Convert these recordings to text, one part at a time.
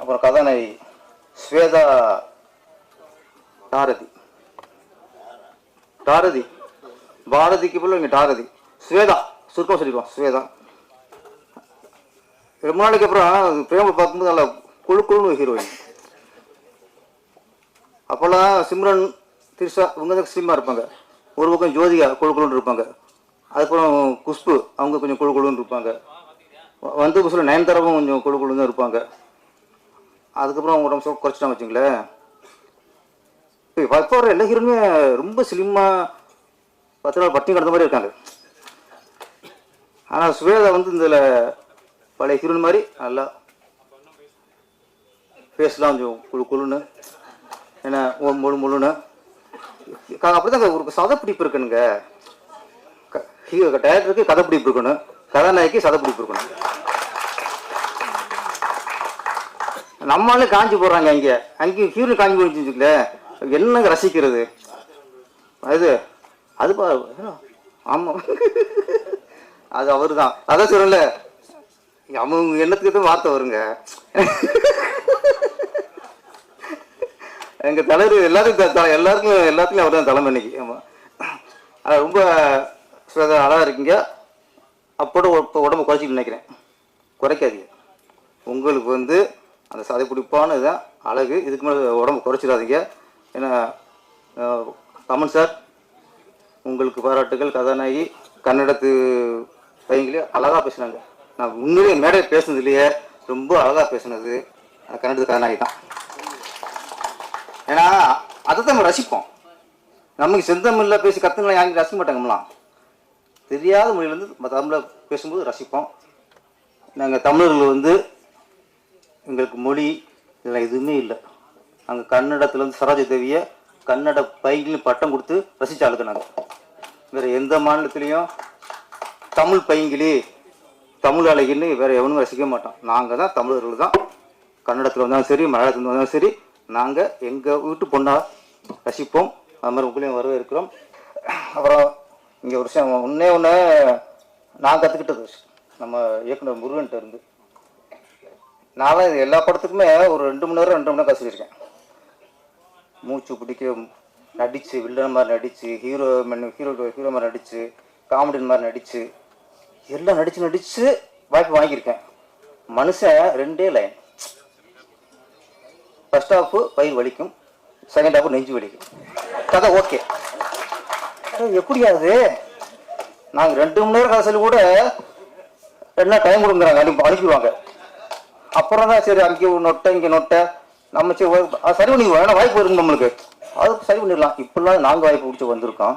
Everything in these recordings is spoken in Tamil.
அப்புறம் கதாநாயகி ஸ்வேதா தாரதி. தாரதி. பாரதிக்கு போல இங்கே தாரதி. ஸ்வேதா சுருக்கம் சொல்லிடுவோம் ஸ்வேதா. ரொம்ப நாளைக்கு அப்புறம் பிரேம பார்க்கும்போது நல்லா குழு குழுன்னு ஹீரோயின் அப்போல்லாம் சிம்ரன் திரிஷா இவங்க தான் ஸ்லிம்மாக இருப்பாங்க. ஒரு பக்கம் ஜோதிகா குழு குழுன்னு இருப்பாங்க. அதுக்கப்புறம் குஷ்பு அவங்க கொஞ்சம் குழு குழுன்னு இருப்பாங்க. வந்து புதுசில் நயன்தாராவும் கொஞ்சம் குழு குழுன்னு இருப்பாங்க. அதுக்கப்புறம் அவங்க உடம்பு குறைச்சிட்டாங்க வச்சுங்களேன். இப்போ இப்போ வர எல்லா ஹீரோனுமே ரொம்ப ஸ்லிம்மாக பத்து நாள் பட்டினி கிடந்த மாதிரி இருக்காங்க. ஆனால் சுவேதா வந்து இதில் பழைய ஹீரோன் மாதிரி நல்லா ஃபேஸ்லாம் கொஞ்சம் குழு குழுன்னு. என்ன ஓ முழு முழுன்னு. அப்படிதான் ஒரு சதப்பிடிப்பு இருக்குனுங்க. க- ஹீரோ பிடிப்பு இருக்கணும். கதாநாயகி சதப்பிடிப்பு இருக்கணும். நம்மளும் காஞ்சி போடுறாங்க இங்கே. அங்கேயும் ஹீரோ காஞ்சி போடுச்சுங்களே என்னங்க ரசிக்கிறது? அது அது பா ஆமாம் அது அவர் தான் அதான் சொல்லல அவங்க எண்ணத்துக்கு தான் வார்த்தை வருங்க. எங்கள் தலைவர் எல்லாத்துக்கும் த- த- எல்லாருக்கும் எல்லாத்துக்கும் அவர் தான் தலைமை இன்னைக்கு. ஆமாம் அது ரொம்ப சுதா அழகாக இருக்கீங்க. அப்போட இப்போ உடம்பு குறைச்சிட்டு நினைக்கிறேன். குறைக்காதீங்க. உங்களுக்கு வந்து அந்த சதை பிடிப்பான இதுதான் அழகு. இதுக்கு மேலே உடம்பு குறைச்சிடாதீங்க. ஏன்னா தமன் சார் உங்களுக்கு பாராட்டுகள் கதாநாயகி கன்னடத்து பையங்களே அழகாக பேசினாங்க. நான் உண்மையிலேயே பேசுனது பேசுனதுலேயே ரொம்ப அழகாக பேசுனது. கன்னடத்து கதாநாயகி தான். ஏன்னா அதை தான் நம்ம ரசிப்போம். நமக்கு செந்தமிழில் பேசி கற்றுங்களை யாரும் ரசிக்க மாட்டாங்கம்லாம் தெரியாத மொழியிலேருந்து நம்ம தமிழில் பேசும்போது ரசிப்போம். நாங்கள் தமிழர்கள் வந்து எங்களுக்கு மொழி இதெல்லாம் எதுவுமே இல்லை. அங்கே கன்னடத்தில் வந்து சரோஜ தேவியை கன்னட பையங்களும் பட்டம் கொடுத்து ரசித்து அழுதுனாங்க. நாங்கள் வேறு எந்த மாநிலத்துலேயும் தமிழ் பைங்கிலி தமிழ் அழகின்னு வேறு எவனும் ரசிக்க மாட்டோம். நாங்கள் தான் தமிழர்கள் தான். கன்னடத்தில் வந்தாலும் சரி மலையாளத்தில் வந்தாலும் சரி நாங்கள் எங்கள் வீட்டு பொண்ணாக ரசிப்போம். அது மாதிரி உங்களையும் வரவேற்கிறோம். அப்புறம் இங்கே ஒரு விஷயம் ஒன்றே ஒன்று நான் கற்றுக்கிட்டது நம்ம இயக்குனர் முருகன்கிட்ட இருந்து. நான்லாம் இது எல்லா படத்துக்குமே ஒரு ரெண்டு மணி நேரம் ரெண்டு மணி நேரம் கசிச்சிருக்கேன் மூச்சு பிடிக்க நடித்து வில்லன் மாதிரி நடித்து ஹீரோ ஹீரோ ஹீரோ மாதிரி நடித்து காமெடியன் மாதிரி நடித்து எல்லாம் நடித்து நடித்து வாய்ப்பு வாங்கியிருக்கேன். மனுஷன் ரெண்டே லைன் ஃபர்ஸ்ட் ஹாஃபு பயிர் வலிக்கும் செகண்ட் ஹாஃபு நெஞ்சு வலிக்கும். கதை ஓகே எப்படியாது நாங்கள் ரெண்டு மணி நேரம் கதை சொல்லி கூட என்ன டைம் கொடுக்குறாங்க அனுப்பி அனுப்பிடுவாங்க. அப்புறம் தான் சரி அங்கே நொட்டை இங்கே நொட்டை. நம்ம சரி அது சரி பண்ணி ஏன்னா வாய்ப்பு இருக்கு நம்மளுக்கு. அது சரி பண்ணிடலாம். இப்படிலாம் நாங்கள் வாய்ப்பு பிடிச்சி வந்திருக்கோம்.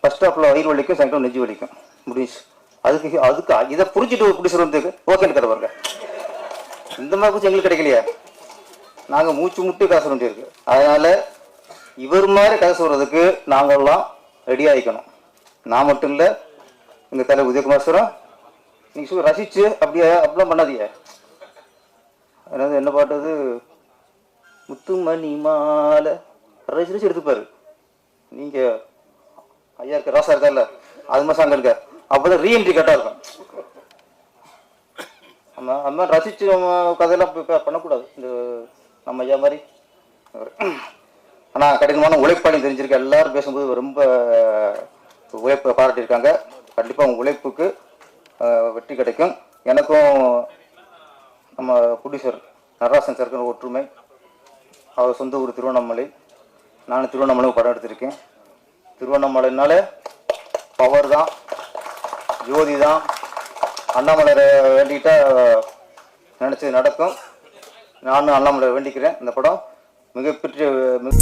ஃபர்ஸ்ட் ஸ்டாப்பில் வயிறு வலிக்கும் செகண்ட் நெஞ்சு வலிக்கும். முடிஞ்சு அதுக்கு அதுக்கு இதை புரிஞ்சுட்டு பிடிச்சி சொல்றதுக்கு ஓகேன்னு கதை பாருங்க. இந்த மாதிரி பிடிச்சி எங்களுக்கு கிடைக்கலையே. நாங்கள் மூச்சு முட்டி கதை சொல்ல வேண்டியிருக்கு. அதனால இவர் மாதிரி கதை சொல்றதுக்கு நாங்கள்லாம் ரெடி ஆகிக்கணும் நான் மட்டும் இல்லை எங்கள் தலை உதயகுமார் சாரும் நீங்கள் சொல்லி ரசிச்சு அப்படியே அப்படிலாம் பண்ணாதீங்க. அதாவது என்ன பாட்டு அது முத்துமணி மாலை. ரசிச்சு ரசிச்சு எடுத்துப்பாரு. நீங்கள் ஐயா இருக்க ராசா இருக்கார்ல அது மாதிரி சாங்க இருக்க அப்பதான் ரீஎன்ட்ரி கரெக்டா இருக்கும். நம்ம அது மாதிரி ரசிச்சு நம்ம கதையெல்லாம் பண்ணக்கூடாது. இந்த நம்ம ஐயா மாதிரி. ஆனால் கடினமான உழைப்பாளி தெரிஞ்சிருக்க எல்லாரும் பேசும்போது ரொம்ப உழைப்பை பாராட்டியிருக்காங்க. கண்டிப்பாக உங்கள் உழைப்புக்கு வெற்றி கிடைக்கும். எனக்கும் நம்ம ப்ரொடியூசர் நடராசன் சாருக்கு ஒற்றுமை அவர் சொந்த ஊர் திருவண்ணாமலை. நானும் திருவண்ணாமலை படம் எடுத்திருக்கேன். திருவண்ணாமலைனாலே பவர் தான் ஜோதி தான். அண்ணாமலையை வேண்டிக்கிட்டா நினச்சது நடக்கும். நானும் அண்ணாமலை வேண்டிக்கிறேன். இந்த படம் மிகப்பெரிய மிக